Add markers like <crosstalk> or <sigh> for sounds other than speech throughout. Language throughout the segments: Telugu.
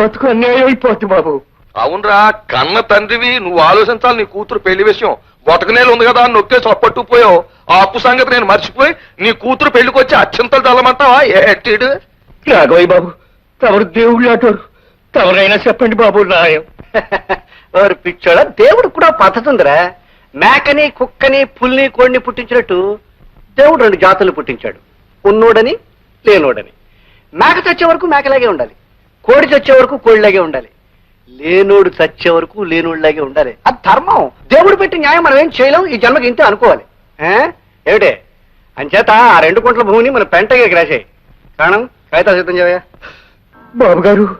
బతుకు అన్యాయం అయిపోతుంది బాబు. అవునరా కన్న తండ్రివి నువ్వు ఆలోచించాలి నీ కూతురు పెళ్ళి విషయం. బొటకనేలు ఉంది కదా అని నొక్కేసి అప్పట్టుకుపోయావు. ఆ అప్పు సంగతి నేను మర్చిపోయి నీ కూతురు పెళ్ళికి వచ్చి అత్యంతలు తల్లమంటావా ఏటీడు రాఘవయ్య బాబు తమరు దేవుళ్ళు అంటారు. తమరైనా చెప్పండి బాబు న్యాయం. <laughs> వారు పిచ్చోడ దేవుడు కూడా పద్ధతి ఉందిరా మేకని కుక్కని పుల్ని కోడిని పుట్టించినట్టు దేవుడు రెండు జాతులు పుట్టించాడు. ఉన్నోడని లేనోడని. మేక చచ్చే వరకు మేకలాగే ఉండాలి. కోడి చచ్చే వరకు కోడిలాగే ఉండాలి. లేనోడు చచ్చే వరకు లేనోడిలాగే ఉండాలి. అది ధర్మం. దేవుడు పెట్టి న్యాయం మనం ఏం చేయలేం ఈ జన్మకి ఇంతే అనుకోవాలి? ఏమిటే? అంచేత ఆ రెండు కుంట్ల భూమిని మన పెంటగా గ్రాసాయి కారణం? కాగితాలు సిద్ధం చేయవయ్యా? బాబు గారు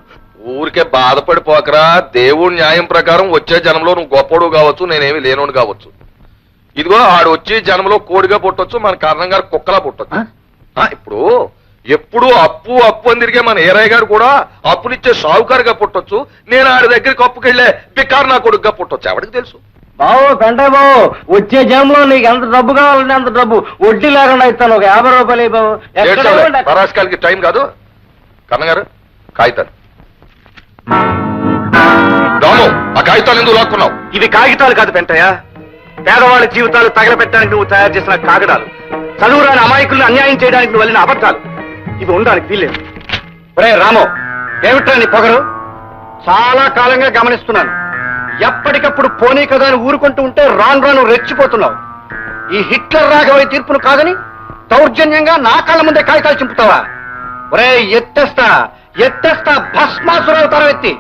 ఊరికే బాధపడిపోకరా. దేవుడి న్యాయం ప్రకారం వచ్చే జన్మలో నువ్వు గొప్పడు కావచ్చు నేనేమి లేనోడు కావచ్చు. ఇదిగో ఆడు వచ్చే జన్మలో కోడిగా పుట్టొచ్చు మన కారణం గారు కుక్కలా పుట్టొచ్చు. ఆ, ఇప్పుడు ఎప్పుడు అప్పు అప్పు అని తిరిగే మన ఏరయ్య గారు కూడా అప్పునిచ్చే సావుకారుగా పుట్టొచ్చు. నేను ఆడి దగ్గరికి అప్పుకెళ్ళే బికారు నా కొడుకుగా పుట్టొచ్చు. ఎవరికి తెలుసు? బావు పెంటయ్య బావు వచ్చే జన్మలో నీకు ఎంత డబ్బు కావాలంటే అంత డబ్బు. వడ్డీ లేకుండా ఇస్తాను. ఒక యాభై రూపాయలు బావు ఉండ- పరాస్కాలకి టైం కాదు. కన్నగారు కాగితాలు. రాము ఆ కాగితాలు ఎందుకు లాక్కున్నావు? ఇవి కాగితాలు కాదు పెంటయ్య. పేదవాళ్ళ జీవితాలు తగలబెట్టడానికి నువ్వు తయారు చేసిన కాగడాలు చదువురాని అమాయకులను అన్యాయం చేయడానికి నువ్వు వెళ్ళిన అబద్ధాలు. ఇవి ఉండడానికి వీల్లేదు. ఒరే రామో ఏమిట్రా నీ పొగరు? చాలా కాలంగా గమనిస్తున్నాను. ఎప్పటికప్పుడు పోనీ కదా అని ఊరుకుంటూ ఉంటే రాను రాను రెచ్చిపోతున్నావు. ఈ హిట్లర్ రాఘవయ్య తీర్పును కాదని దౌర్జన్యంగా నా కాళ్ళ ముందే కాగితాలు చింపుతావా? ఒరే ఎత్తేస్తా ఎత్తేస్తా భస్మాసురావు తరవెత్తి.